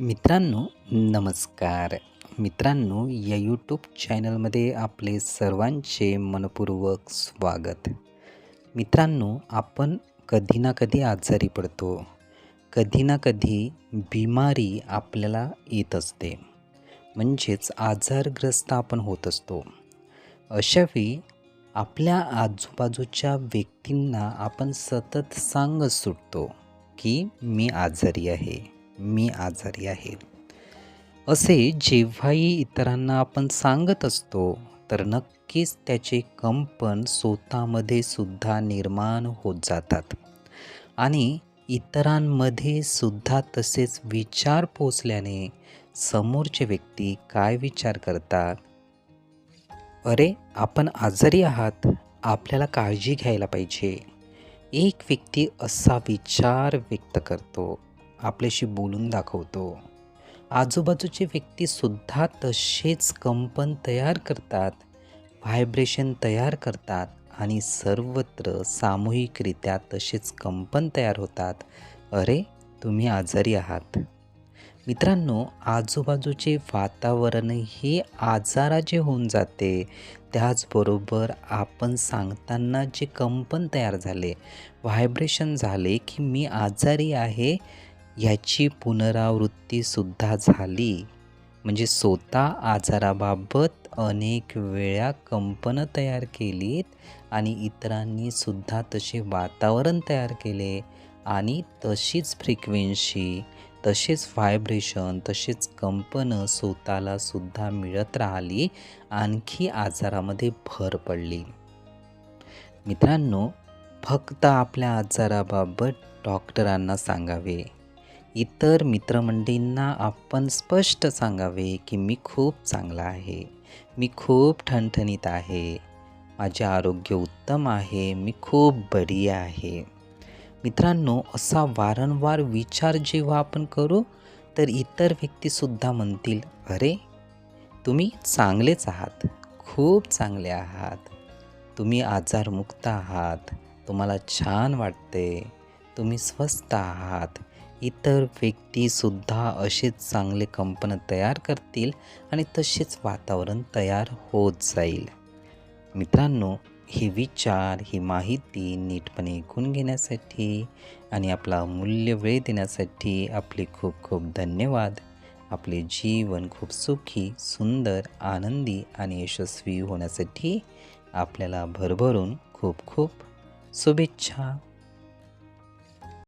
मित्रांनो नमस्कार. मित्रांनो या यूट्यूब चॅनलमध्ये आपले सर्वांचे मनपूर्वक स्वागत. मित्रांनो आपण कधी ना कधी आजारी पडतो. कधी ना कधी बिमारी आपल्याला येत असते. म्हणजेच आजारग्रस्त आपण होत असतो. अशावेळी आपल्या आजूबाजूच्या व्यक्तींना आपण सतत सांगत सुटतो की मी आजारी आहे. मी आजारी आहे. असे जेव्हाही इतरांना आपण सांगत असतो तर नक्कीच त्याचे कंपन स्वतःमध्ये सुद्धा निर्माण होत जातात. आणि इतरांमध्ये सुद्धा तसेच विचार पोचल्याने समोरचे व्यक्ती काय विचार करतात? अरे आपण आजारी आहात. आपल्याला काळजी घ्यायला पाहिजे. एक व्यक्ती असा विचार व्यक्त करतो. आपल्याशी बोलून दाखवतो. आजूबाजूचे व्यक्तीसुद्धा तसेच कंपन तयार करतात व्हायब्रेशन तयार करतात आणि सर्वत्र सामूहिकरित्या तसेच कंपन तयार होतात. अरे तुम्ही आजारी आहात. मित्रांनो आजूबाजूचे वातावरणही आजाराचे होऊन जाते. त्याचबरोबर आपण सांगताना जे कंपन तयार झाले व्हायब्रेशन झाले की मी आजारी आहे ह्याची पुनरावृत्तीसुद्धा झाली. म्हणजे स्वतः आजाराबाबत अनेक वेळा कंपनं तयार केलीत आणि इतरांनीसुद्धा तसे वातावरण तयार केले आणि तशीच फ्रिक्वेन्सी तसेच व्हायब्रेशन तसेच कंपनं स्वतःला सुद्धा मिळत राहिली आणखी आजारामध्ये भर पडली. मित्रांनो फक्त आपल्या आजाराबाबत डॉक्टरांना सांगावे. इतर मित्रमंडळींना आपण स्पष्ट सांगावे की मी खूप चांगला आहे. मी खूप ठणठणीत आहे. माझे आरोग्य उत्तम आहे. मी खूप बरी आहे. मित्रांनो असा वारंवार विचार जेव्हा आपण करू तर इतर व्यक्तीसुद्धा म्हणतील अरे तुम्ही चांगलेच आहात. खूप चांगले आहात. तुम्ही आजारमुक्त आहात. तुम्हाला छान वाटते. तुम्ही स्वस्त आहात. इतर व्यक्तीसुद्धा असेच चांगले कंपन तयार करतील आणि तसेच वातावरण तयार होत जाईल. मित्रांनो हे विचार ही माहिती नीटपणे ऐकून घेण्यासाठी आणि आपला मूल्य वेळ देण्यासाठी आपले खूप खूप धन्यवाद. आपले जीवन खूप सुखी सुंदर आनंदी आणि यशस्वी होण्यासाठी आपल्याला भरभरून खूप खूप शुभेच्छा.